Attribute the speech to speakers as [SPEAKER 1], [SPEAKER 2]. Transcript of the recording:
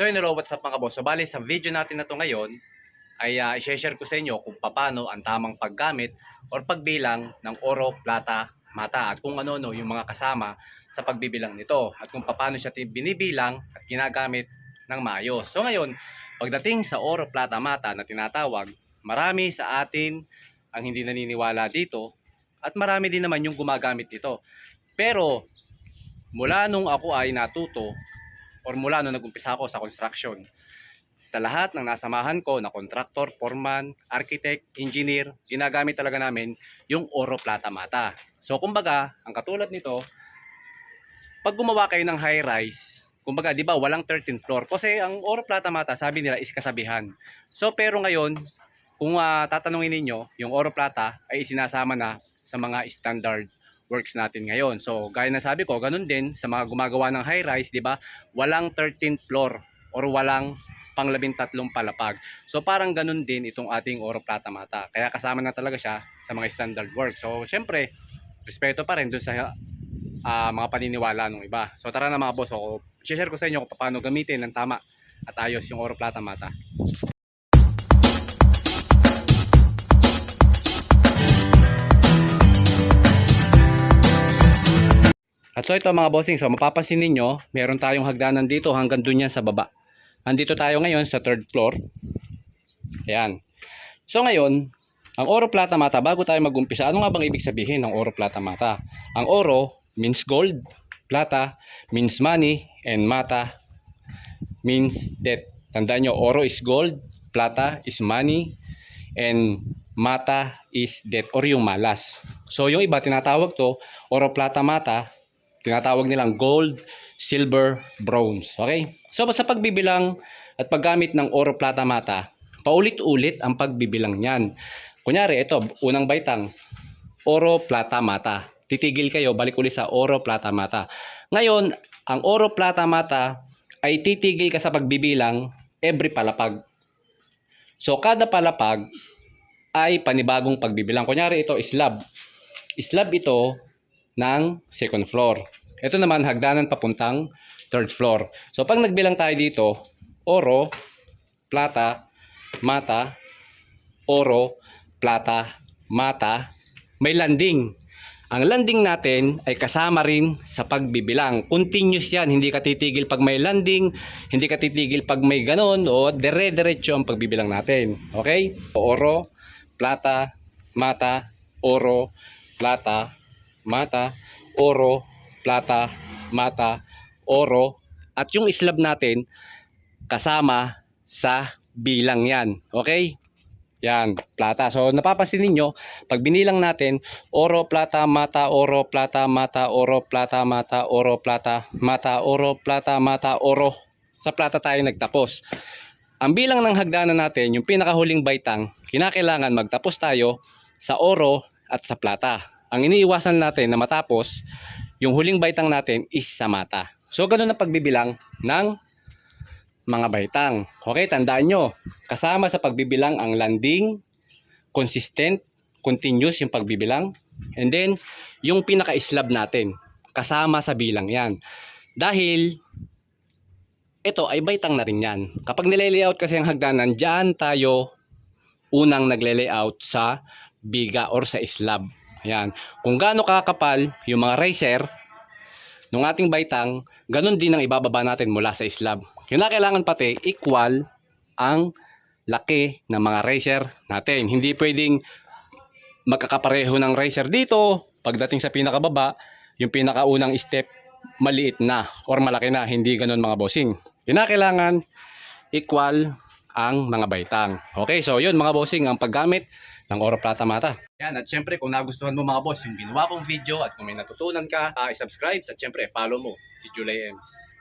[SPEAKER 1] So yun, hello, what's up mga boss? So bali sa video natin na to ngayon ay uh, i-share ko sa inyo kung paano ang tamang paggamit or pagbilang ng oro, plata, mata at kung ano-ano yung mga kasama sa pagbibilang nito at kung paano siya binibilang at ginagamit ng maayos. So ngayon, pagdating sa oro, plata, mata na tinatawag, marami sa atin ang hindi naniniwala dito at marami din naman yung gumagamit nito. Pero mula nung ako ay natuto or mula nung nag-umpisa ako sa construction, sa lahat ng nasamahan ko na contractor, foreman, architect, engineer, ginagamit talaga namin yung oro plata mata. So kumbaga, ang katulad nito, pag gumawa kayo ng high rise, kumbaga 'di ba, walang 13th floor kasi ang oro plata mata sabi nila is kasabihan. So pero ngayon, kung ah, tatanungin ninyo, yung oro plata ay isinasama na sa mga standard works natin ngayon. So, gaya na sabi ko, ganun din sa mga gumagawa ng high rise, 'di ba? Walang 13th floor or walang panglabintatlong palapag. So parang ganun din itong ating oro plata mata. Kaya kasama na talaga siya sa mga standard work. So syempre, respeto pa rin dun sa ah, mga paniniwala ng iba. So tara na mga boss, ako share ko sa inyo kung paano gamitin ng tama at ayos yung oro plata mata. At so ito mga bossing, so mapapansin ninyo, meron tayong hagdanan dito hanggang dun yan sa baba. Andito tayo ngayon sa third floor. Ayan. So ngayon, ang oro plata mata, bago tayo magumpisa, ano nga bang ibig sabihin ng oro plata mata? Ang oro means gold, plata means money, and mata means death. Tandaan nyo, oro is gold, plata is money, and mata is death or yung malas. So yung iba tinatawag to oro plata mata, tinatawag nilang gold, silver, bronze. Okay? So sa pagbibilang at paggamit ng oro plata mata, paulit-ulit ang pagbibilang niyan. Kunyari, ito, unang baitang, oro plata mata. Titigil kayo, balik ulit sa oro plata mata. Ngayon, ang oro plata mata ay titigil ka sa pagbibilang every palapag. So, kada palapag ay panibagong pagbibilang. Kunyari, ito, slab. Slab ito ng second floor. Ito naman, hagdanan papuntang third floor. So, pag nagbilang tayo dito, oro, plata, mata, oro, plata, mata, may landing. Ang landing natin ay kasama rin sa pagbibilang. Continuous yan, hindi ka titigil pag may landing, hindi ka titigil pag may ganon, o dire-diretso ang pagbibilang natin. Okay? Oro, plata, mata, oro, plata, mata, oro, plata, mata, oro, at yung slab natin kasama sa bilang yan. Okay? Yan, plata. So, napapansin ninyo, pag binilang natin, oro, plata, mata, oro, plata, mata, oro, plata, mata, oro, plata, mata, oro, plata, mata, oro. Sa plata tayo nagtapos. Ang bilang ng hagdanan natin, yung pinakahuling baitang, kinakailangan magtapos tayo sa oro at sa plata. Ang iniiwasan natin na matapos, yung huling baitang natin is sa mata. So, ganun ang pagbibilang ng mga baitang. Okay, tandaan nyo, kasama sa pagbibilang ang landing, consistent, continuous yung pagbibilang, and then, yung pinaka-slab natin, kasama sa bilang yan. Dahil, ito ay baitang na rin yan. Kapag nilalayout kasi ang hagdanan, dyan tayo unang nagle-layout sa biga or sa slab. Ayan. Kung gaano kakapal yung mga racer ng ating baitang, ganun din ang ibababa natin mula sa slab. Kinakailangan pati equal ang laki ng mga racer natin. Hindi pwedeng magkakapareho ng racer dito. Pagdating sa pinakababa, yung pinakaunang step, maliit na or malaki na. Hindi ganun mga bossing. Kinakailangan equal ang mga baitang. Okay, so yun mga bossing, ang paggamit ng Oro Plata Mata. Yan, at syempre kung nagustuhan mo mga boss yung ginawa kong video at kung may natutunan ka, uh, subscribe at syempre follow mo si Julie Ems.